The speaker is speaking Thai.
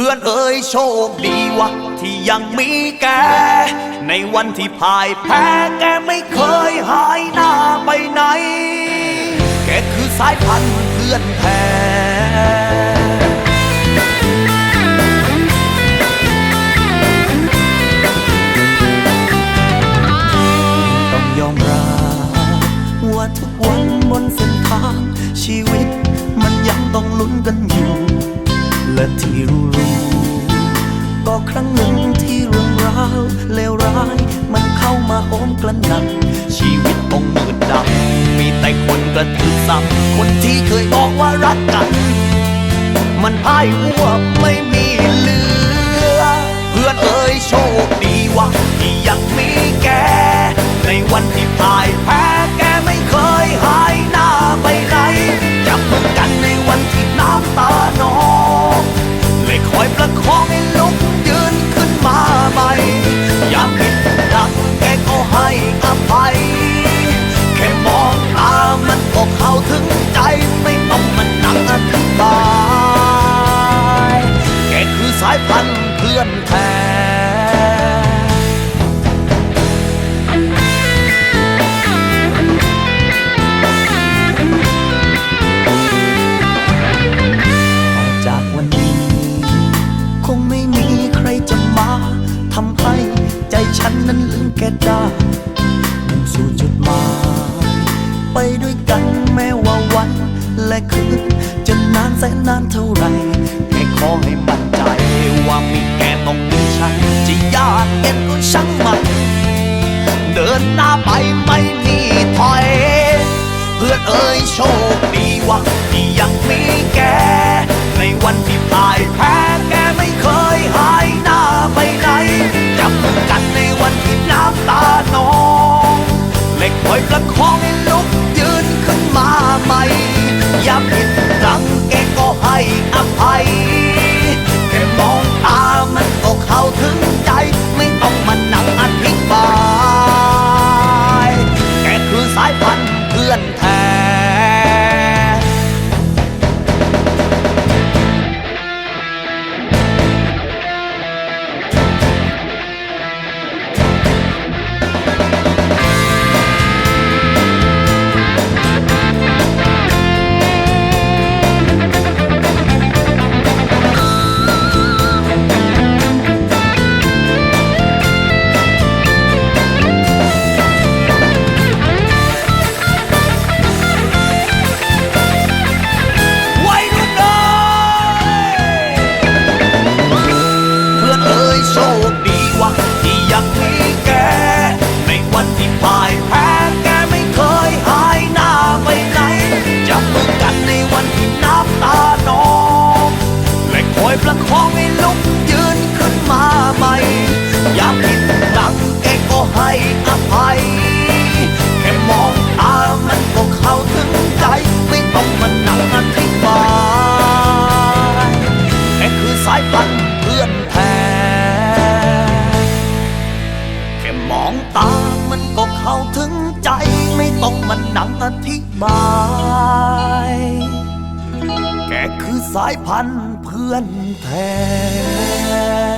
พื่อนเอ่ยโชคดีวะ ที่ยังมีแก ในวันที่พ่ายแพ้แกไม่เคยหายหน้าไปไหน แกคือสายพันธุ์เพื่อนแท้ต้องยอมรับว่าทุกวันบนเส้นทาง ชีวิตมันยังต้องลุ้นกันอยู่ และที่รู้ รู้ก็ครั้งหนึ่งที่เรื่องราวเลวร้าย มันเข้ามาโหมกระหน่ำชีวิตต้องมืดดำมีแต่คนกระถือซ้ำคนที่เคยบอกว่ารักกัน มันพ่ายหัวไม่มีเหลือ เพื่อนเอ่ยโชคดีวะที่ยังมีแก ในวันที่พ่าย ลืมแกได้มุ่งสู่จุดหมาย ไปด้วยกันแม้ว่าวันและคืน จะนานแสนนานเท่าไรแค่ขอให้มั่นใจ ว่ามีแกต้องมีฉันจะยากเย็นก็ช่างมันเดินหน้าไปไม่มีถอย เพื่อนเอ่ยโชคดีว่าที่ยังมี ธิบาย แกคือสายพันธุ์เพื่อนแท้